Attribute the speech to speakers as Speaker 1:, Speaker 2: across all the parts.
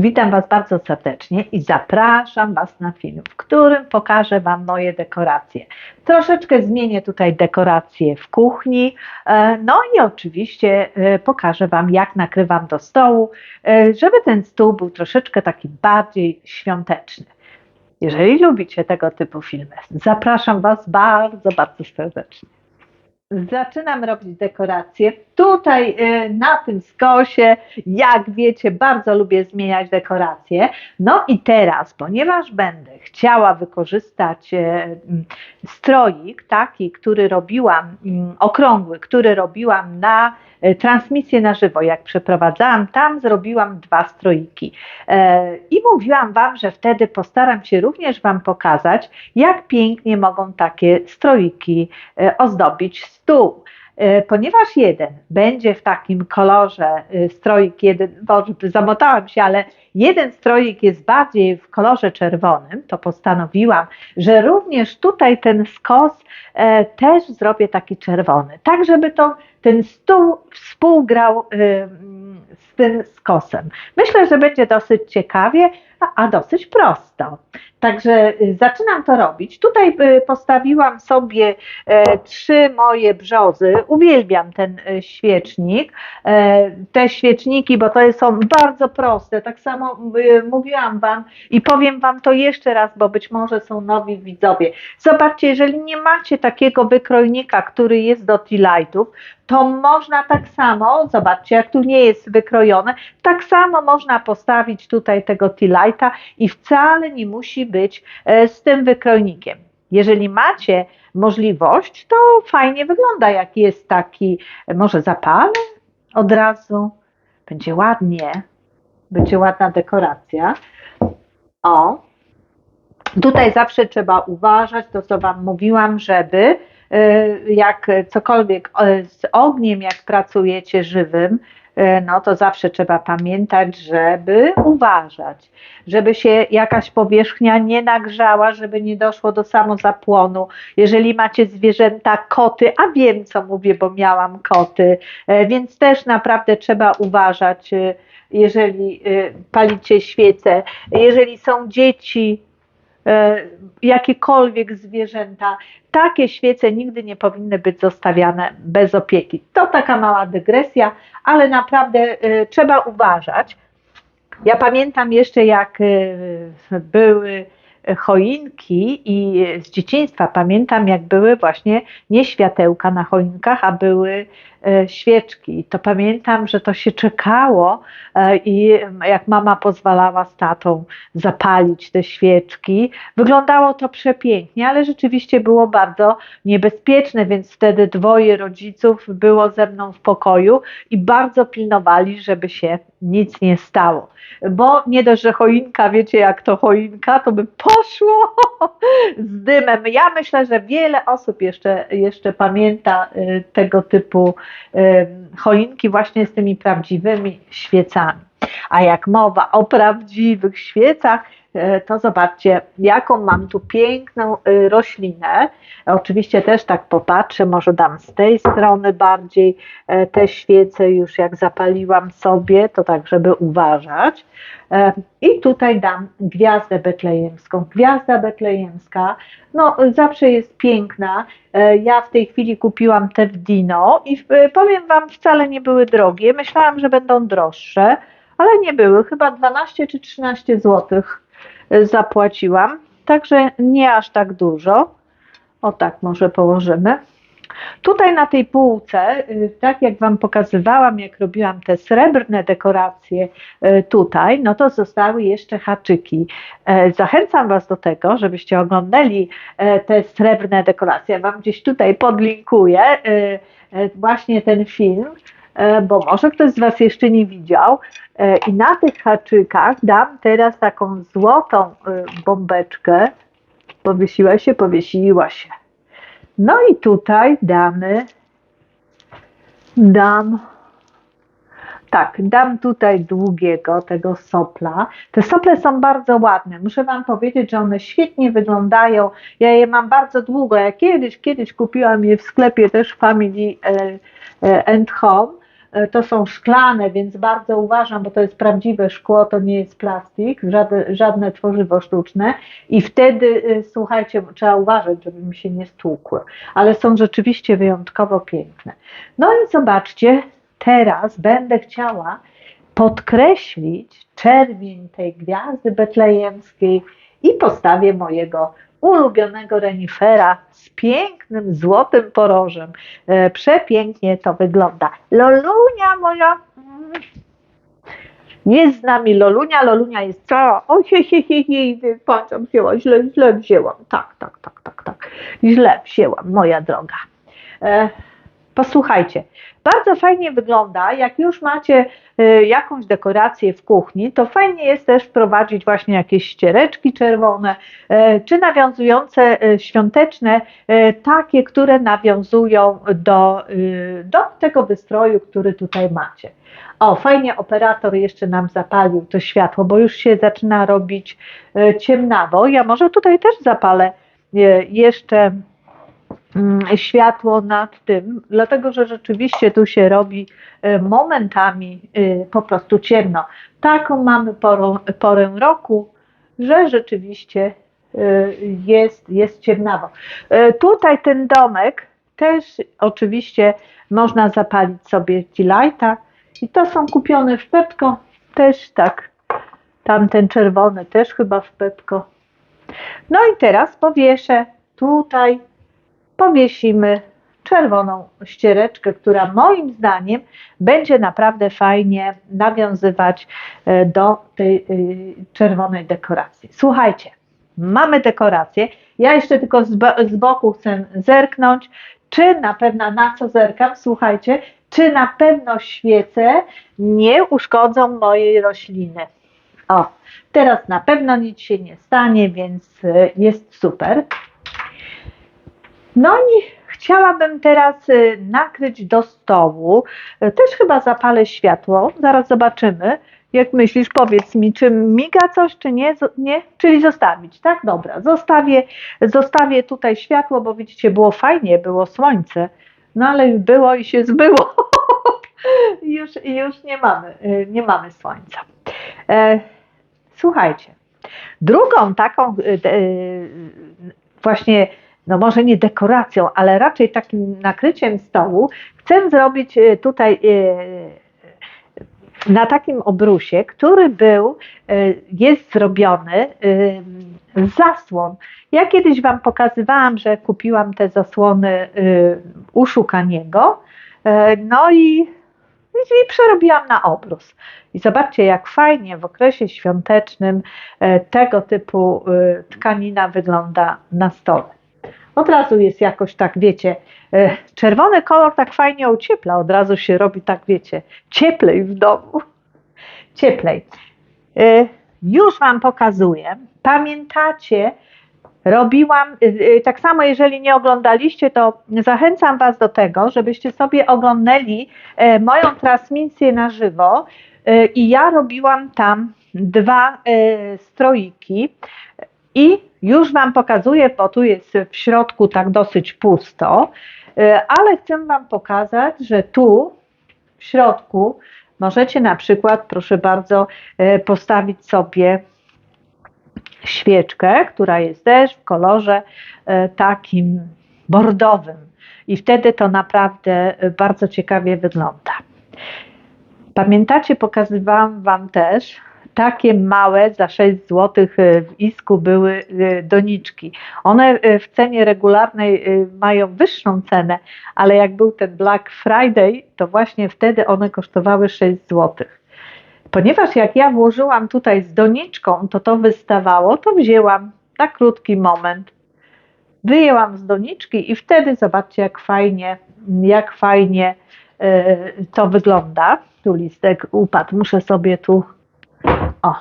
Speaker 1: Witam Was bardzo serdecznie i zapraszam Was na film, w którym pokażę Wam moje dekoracje. Troszeczkę zmienię tutaj dekoracje w kuchni, e, no i oczywiście e, pokażę Wam, jak nakrywam do stołu, e, żeby ten stół był troszeczkę taki bardziej świąteczny. Jeżeli lubicie tego typu filmy, zapraszam Was bardzo, bardzo serdecznie. Zaczynam robić dekoracje. Tutaj y, na tym skosie, jak wiecie, bardzo lubię zmieniać dekoracje. No i teraz, ponieważ będę chciała wykorzystać y, mm, stroik taki, który robiłam, mm, okrągły, który robiłam na y, transmisję na żywo, jak przeprowadzałam, tam zrobiłam dwa stroiki. E, I mówiłam Wam, że wtedy postaram się również Wam pokazać, jak pięknie mogą takie stroiki ozdobić stół. E, ponieważ jeden będzie w takim kolorze e, stroik, jeden, Boże, zamotałam się, ale jeden stroik jest bardziej w kolorze czerwonym, to postanowiłam, że również tutaj ten skos e, też zrobię taki czerwony, tak żeby to, ten stół współgrał z tym skosem. Myślę, że będzie dosyć ciekawie, a, dosyć prosto. Także y, zaczynam to robić. Tutaj y, postawiłam sobie e, trzy moje brzozy. Uwielbiam ten y, świecznik. E, te świeczniki, bo to są bardzo proste. Tak samo mówiłam Wam i powiem Wam to jeszcze raz, bo być może są nowi widzowie. Zobaczcie, jeżeli nie macie takiego wykrojnika, który jest do tea lightów, to można tak samo, zobaczcie, jak tu nie jest wykrojone, tak samo można postawić tutaj tego tea i wcale nie musi być e, z tym wykrojnikiem. Jeżeli macie możliwość, to fajnie wygląda, jak jest taki, może zapalę od razu, będzie ładnie, będzie ładna dekoracja. O, tutaj zawsze trzeba uważać, to co Wam mówiłam, żeby e, jak cokolwiek e, z ogniem, jak pracujecie żywym, E, no to zawsze trzeba pamiętać, żeby uważać, żeby się jakaś powierzchnia nie nagrzała, żeby nie doszło do samozapłonu. Jeżeli macie zwierzęta, koty, a wiem co mówię, bo miałam koty, e, więc też naprawdę trzeba uważać, e, jeżeli palicie świece, jeżeli są dzieci, E, jakiekolwiek zwierzęta. Takie świece nigdy nie powinny być zostawiane bez opieki. To taka mała dygresja, ale naprawdę e, trzeba uważać. Ja pamiętam jeszcze, jak e, były choinki i z dzieciństwa pamiętam, jak były właśnie nie światełka na choinkach, a były e, świeczki. To pamiętam, że to się czekało e, i jak mama pozwalała z tatą zapalić te świeczki, wyglądało to przepięknie, ale rzeczywiście było bardzo niebezpieczne, więc wtedy dwoje rodziców było ze mną w pokoju i bardzo pilnowali, żeby się nic nie stało. Bo nie dość, że choinka, wiecie jak to choinka, to by poszło z dymem. Ja myślę, że wiele osób jeszcze, jeszcze pamięta y, tego typu choinki właśnie z tymi prawdziwymi świecami. A jak mowa o prawdziwych świecach, to zobaczcie, jaką mam tu piękną y, roślinę. Oczywiście też tak popatrzę, może dam z tej strony bardziej e, te świece już jak zapaliłam sobie, to tak, żeby uważać. E, I tutaj dam gwiazdę betlejemską. Gwiazda betlejemska, no zawsze jest piękna. Ja w tej chwili kupiłam te w Dino i powiem Wam, wcale nie były drogie. Myślałam, że będą droższe, ale nie były. Chyba 12 czy 13 złotych zapłaciłam, także nie aż tak dużo. O tak może położymy. Tutaj na tej półce, y, tak jak Wam pokazywałam, jak robiłam te srebrne dekoracje y, tutaj, no to zostały jeszcze haczyki. E, zachęcam Was do tego, żebyście oglądali e, te srebrne dekoracje. Ja Wam gdzieś tutaj podlinkuję y, e, właśnie ten film. E, bo może ktoś z Was jeszcze nie widział. E, I na tych haczykach dam teraz taką złotą e, bombeczkę. Powiesiła się, powiesiła się. No i tutaj damy, dam, tak, dam tutaj długiego tego sopla. Te sople są bardzo ładne. Muszę Wam powiedzieć, że one świetnie wyglądają. Ja je mam bardzo długo. Ja kiedyś, kiedyś kupiłam je w sklepie też Family and Home to są szklane, więc bardzo uważam, bo to jest prawdziwe szkło, to nie jest plastik, żadne, żadne tworzywo sztuczne i wtedy, e, słuchajcie, trzeba uważać, żeby mi się nie stłukły, ale są rzeczywiście wyjątkowo piękne. No i zobaczcie, teraz będę chciała podkreślić czerwień tej gwiazdy betlejemskiej i postawię mojego ulubionego renifera z pięknym złotym porożem. E, przepięknie to wygląda. Lolunia moja. Jest z nami Lolunia. Lolunia jest cała. Oj, he, he, he, he. Panciam wzięła, źle, źle wzięłam. Tak, tak, tak, tak, tak. Źle wzięłam, moja droga. E, posłuchajcie, bardzo fajnie wygląda, jak już macie y, jakąś dekorację w kuchni, to fajnie jest też wprowadzić właśnie jakieś ściereczki czerwone, y, czy nawiązujące y, świąteczne, takie, które nawiązują do, do tego wystroju, który tutaj macie. O, fajnie operator jeszcze nam zapalił to światło, bo już się zaczyna robić ciemnawo. Ja może tutaj też zapalę jeszcze światło nad tym, dlatego że rzeczywiście tu się robi e, momentami e, po prostu ciemno. Taką mamy porą, porę roku, że rzeczywiście e, jest, jest ciemnawo. Tutaj ten domek też oczywiście można zapalić sobie lighta i to są kupione w Pepko, też tak. Tamten czerwony też chyba w Pepko. No i teraz powieszę tutaj powiesimy czerwoną ściereczkę, która moim zdaniem będzie naprawdę fajnie nawiązywać e, do tej e, czerwonej dekoracji. Słuchajcie, mamy dekorację. Ja jeszcze tylko z, bo- z boku chcę zerknąć, czy na pewno, na co zerkam, słuchajcie, czy na pewno świece nie uszkodzą mojej rośliny. O, teraz na pewno nic się nie stanie, więc e, jest super. No i chciałabym teraz y, nakryć do stołu. Y, Też chyba zapalę światło. Zaraz zobaczymy. Jak myślisz, powiedz mi, czy miga coś, czy nie? Nie? Czyli zostawić, tak? Dobra, zostawię, zostawię tutaj światło, bo widzicie, było fajnie, było słońce, no ale było i się zbyło. Już, już nie mamy, y, nie mamy słońca. E, Słuchajcie, drugą taką właśnie no może nie dekoracją, ale raczej takim nakryciem stołu, chcę zrobić e, tutaj e, na takim obrusie, który był, e, jest zrobiony z zasłon. Ja kiedyś Wam pokazywałam, że kupiłam te zasłony u Szukaniego, no i, i przerobiłam na obrus. I zobaczcie, jak fajnie w okresie świątecznym tego typu tkanina wygląda na stole od razu jest jakoś tak, wiecie, e, czerwony kolor tak fajnie ociepla, od razu się robi tak, wiecie, cieplej w domu. Cieplej. E, Już Wam pokazuję. Pamiętacie, robiłam, e, tak samo jeżeli nie oglądaliście, to zachęcam Was do tego, żebyście sobie oglądali moją transmisję na żywo i ja robiłam tam dwa stroiki i już Wam pokazuję, bo tu jest w środku tak dosyć pusto, e, ale chcę Wam pokazać, że tu w środku możecie na przykład, proszę bardzo, e, postawić sobie świeczkę, która jest też w kolorze e, takim bordowym i wtedy to naprawdę bardzo ciekawie wygląda. Pamiętacie, pokazywałam Wam też takie małe, za 6 zł w Isku były e, doniczki. One e, w cenie regularnej e, mają wyższą cenę, ale jak był ten Black Friday, to właśnie wtedy one kosztowały 6 zł. Ponieważ jak ja włożyłam tutaj z doniczką, to to wystawało, to wzięłam na krótki moment, wyjęłam z doniczki i wtedy zobaczcie jak fajnie, jak fajnie e, to wygląda. Tu listek upadł, muszę sobie tu o.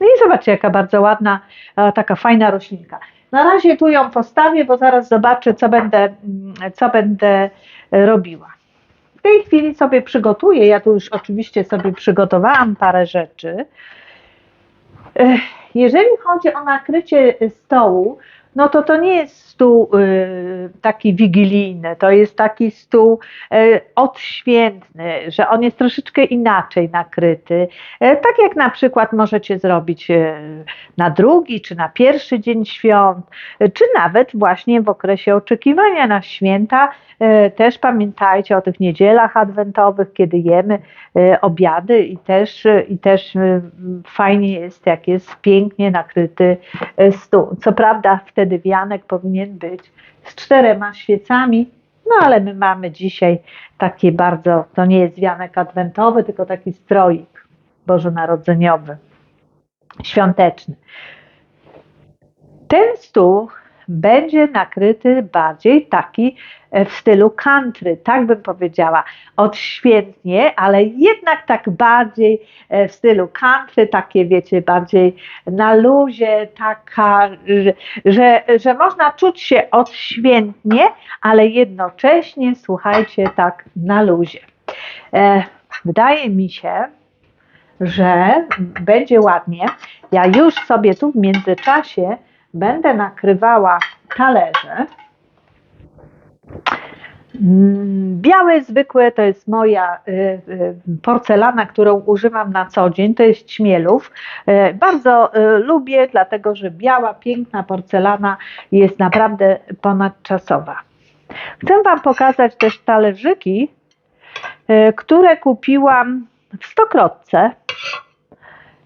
Speaker 1: No i zobaczcie, jaka bardzo ładna, e, taka fajna roślinka. Na razie tu ją postawię, bo zaraz zobaczę, co będę, mm, co będę e, robiła. W tej chwili sobie przygotuję. Ja tu już oczywiście sobie przygotowałam parę rzeczy. E, Jeżeli chodzi o nakrycie stołu, no to to nie jest stół y, taki wigilijny, to jest taki stół y, odświętny, że on jest troszeczkę inaczej nakryty. Y, tak jak na przykład możecie zrobić na drugi czy na pierwszy dzień świąt, czy nawet właśnie w okresie oczekiwania na święta. Też pamiętajcie o tych niedzielach adwentowych, kiedy jemy obiady i też, i też fajnie jest, jak jest pięknie nakryty stół. Co prawda wtedy wianek powinien być z czterema świecami, no ale my mamy dzisiaj takie bardzo, to nie jest wianek adwentowy, tylko taki stroik bożonarodzeniowy, świąteczny. Ten stół będzie nakryty bardziej taki e, w stylu country, tak bym powiedziała, odświętnie, ale jednak tak bardziej e, w stylu country, takie wiecie, bardziej na luzie, taka, że, że, można czuć się odświętnie, ale jednocześnie, słuchajcie, tak na luzie. E, wydaje mi się, że będzie ładnie. Ja już sobie tu w międzyczasie będę nakrywała talerze. Mm, Białe, zwykłe to jest moja y, y, porcelana, którą używam na co dzień, to jest Ćmielów. Y, Bardzo lubię, dlatego że biała, piękna porcelana jest naprawdę ponadczasowa. Chcę Wam pokazać też talerzyki, które kupiłam w Stokrotce.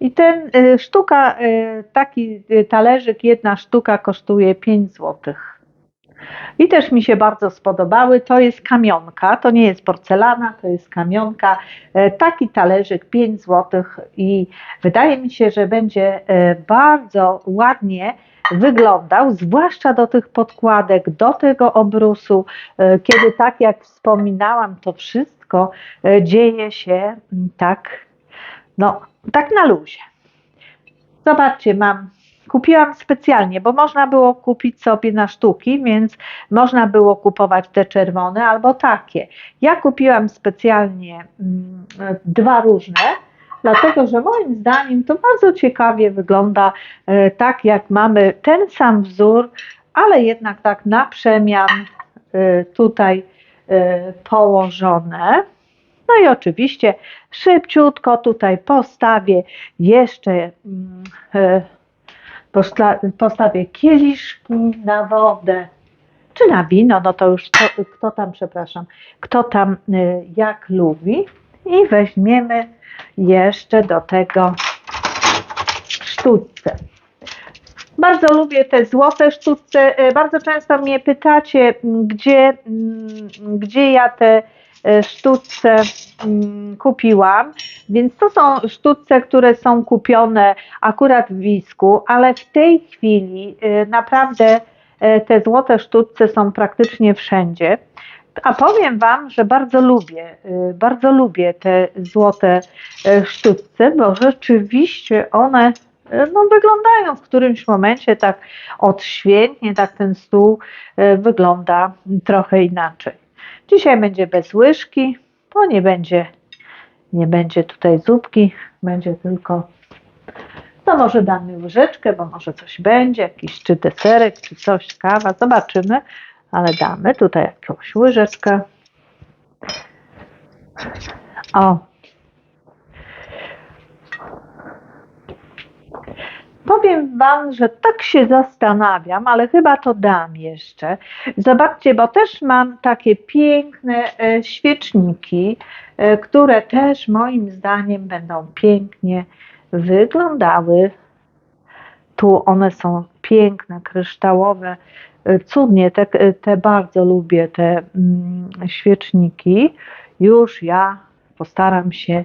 Speaker 1: I ten y, sztuka, y, taki y, talerzyk, jedna sztuka kosztuje 5 zł. I też mi się bardzo spodobały. To jest kamionka, to nie jest porcelana, to jest kamionka. E, Taki talerzyk 5 zł i wydaje mi się, że będzie e, bardzo ładnie wyglądał, zwłaszcza do tych podkładek, do tego obrusu, e, kiedy tak jak wspominałam, to wszystko dzieje się mm, tak, no, tak na luzie. Zobaczcie, mam Kupiłam specjalnie, bo można było kupić sobie na sztuki, więc można było kupować te czerwone albo takie. Ja kupiłam specjalnie mm, dwa różne, dlatego że moim zdaniem to bardzo ciekawie wygląda, e, tak jak mamy ten sam wzór, ale jednak tak na przemian e, tutaj e, położone. No i oczywiście szybciutko tutaj postawię jeszcze mm, e, postawię kieliszki na wodę, czy na wino, no to już kto, kto tam, przepraszam, kto tam y, jak lubi. I weźmiemy jeszcze do tego sztućce. Bardzo lubię te złote sztućce. Y, Bardzo często mnie pytacie, gdzie, mm, gdzie ja te y, sztućce mm, kupiłam. Więc to są sztućce, które są kupione akurat w Wisku, ale w tej chwili y, naprawdę y, te złote sztućce są praktycznie wszędzie. A powiem Wam, że bardzo lubię, bardzo lubię te złote sztućce, bo rzeczywiście one no, wyglądają w którymś momencie tak odświętnie, tak ten stół wygląda trochę inaczej. Dzisiaj będzie bez łyżki, bo nie będzie nie będzie tutaj zupki, będzie tylko, no może damy łyżeczkę, bo może coś będzie, jakiś czy deserek, czy coś, kawa, zobaczymy, ale damy tutaj jakąś łyżeczkę. O. Powiem Wam, że tak się zastanawiam, ale chyba to dam jeszcze. Zobaczcie, bo też mam takie piękne e, świeczniki, e, które też moim zdaniem będą pięknie wyglądały. Tu one są piękne, kryształowe, e, cudnie, te, te bardzo lubię, te mm, świeczniki. Już ja postaram się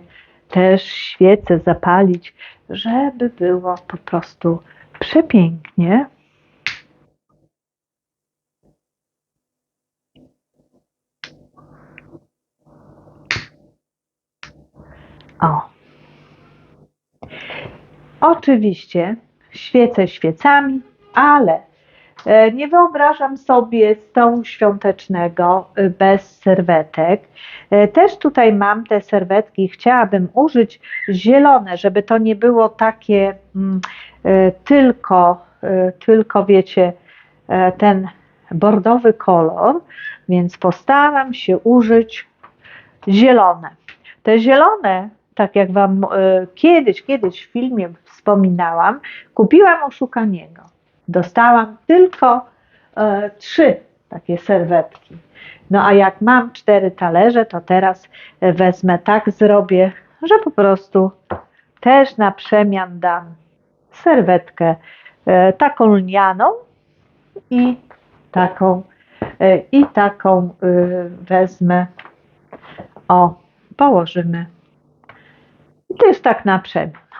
Speaker 1: też świecę zapalić, żeby było po prostu przepięknie. O. Oczywiście świecę świecami, ale nie wyobrażam sobie stołu świątecznego e, bez serwetek. E, Też tutaj mam te serwetki, chciałabym użyć zielone, żeby to nie było takie mm, e, tylko, e, tylko wiecie, e, ten bordowy kolor, więc postaram się użyć zielone. Te zielone, tak jak Wam e, kiedyś, kiedyś w filmie wspominałam, kupiłam u Szukaniego. Dostałam tylko e, trzy takie serwetki. No a jak mam cztery talerze, to teraz e, wezmę tak zrobię, że po prostu też na przemian dam serwetkę e, taką lnianą i taką e, i taką e, wezmę o położymy i też tak na przemian.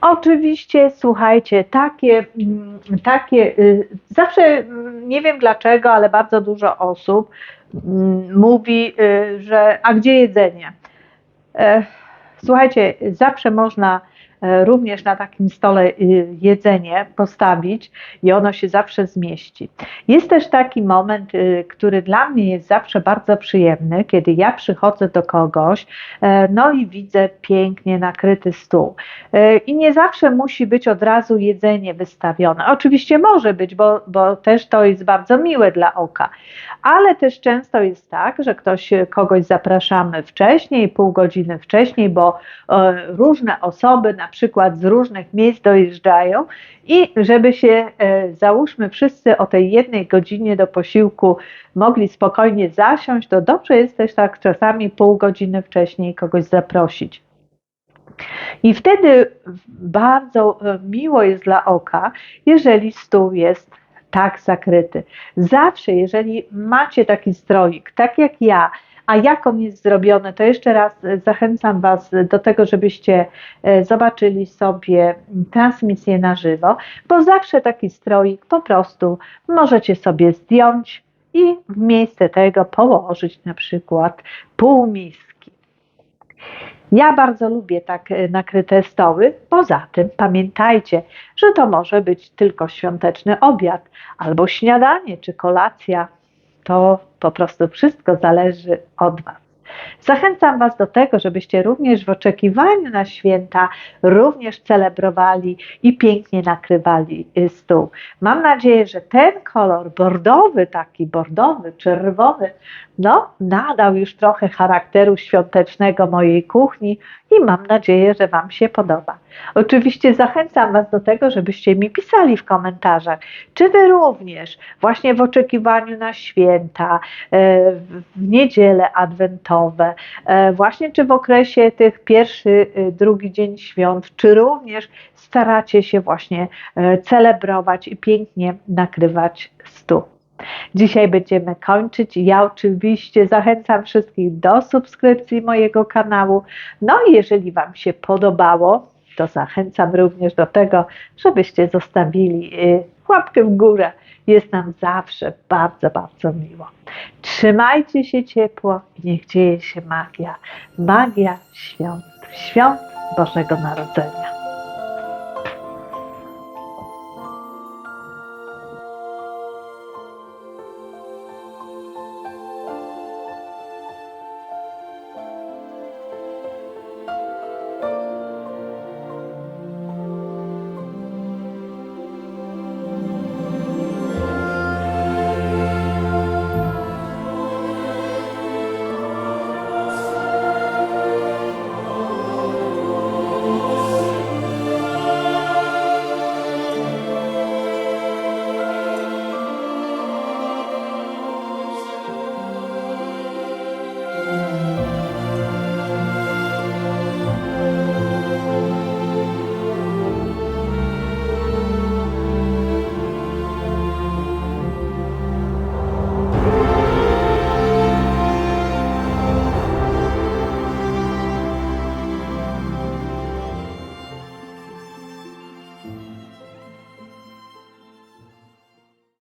Speaker 1: Oczywiście, słuchajcie, takie, mm, takie y, zawsze mm, nie wiem dlaczego, ale bardzo dużo osób mm, mówi, y, że a gdzie jedzenie? E, Słuchajcie, zawsze można również na takim stole y, jedzenie postawić i ono się zawsze zmieści. Jest też taki moment, y, który dla mnie jest zawsze bardzo przyjemny, kiedy ja przychodzę do kogoś, e, no i widzę pięknie nakryty stół. E, I nie zawsze musi być od razu jedzenie wystawione. Oczywiście może być, bo, bo też to jest bardzo miłe dla oka, ale też często jest tak, że ktoś, kogoś zapraszamy wcześniej, pół godziny wcześniej, bo e, różne osoby na przykład z różnych miejsc dojeżdżają i żeby się, e, załóżmy, wszyscy o tej jednej godzinie do posiłku mogli spokojnie zasiąść, to dobrze jest też tak czasami pół godziny wcześniej kogoś zaprosić. I wtedy bardzo e, miło jest dla oka, jeżeli stół jest tak zakryty. Zawsze, jeżeli macie taki stroik, tak jak ja, a jak on jest zrobiony, to jeszcze raz e, zachęcam Was do tego, żebyście e, zobaczyli sobie transmisję na żywo, bo zawsze taki stroik po prostu możecie sobie zdjąć i w miejsce tego położyć na przykład pół miski. Ja bardzo lubię tak e, nakryte stoły. Poza tym pamiętajcie, że to może być tylko świąteczny obiad, albo śniadanie czy kolacja. To po prostu wszystko zależy od Was. Zachęcam Was do tego, żebyście również w oczekiwaniu na święta również celebrowali i pięknie nakrywali y, stół. Mam nadzieję, że ten kolor bordowy, taki bordowy, czerwony, no, nadał już trochę charakteru świątecznego mojej kuchni i mam nadzieję, że Wam się podoba. Oczywiście zachęcam Was do tego, żebyście mi pisali w komentarzach, czy Wy również właśnie w oczekiwaniu na święta, e, w niedziele adwentowe, e, właśnie czy w okresie tych pierwszy, e, drugi dzień świąt, czy również staracie się właśnie celebrować i pięknie nakrywać stół. Dzisiaj będziemy kończyć. Ja oczywiście zachęcam wszystkich do subskrypcji mojego kanału. No i jeżeli Wam się podobało, to zachęcam również do tego, żebyście zostawili łapkę w górę. Jest nam zawsze bardzo, bardzo miło. Trzymajcie się ciepło i niech dzieje się magia. Magia świąt, świąt Bożego Narodzenia.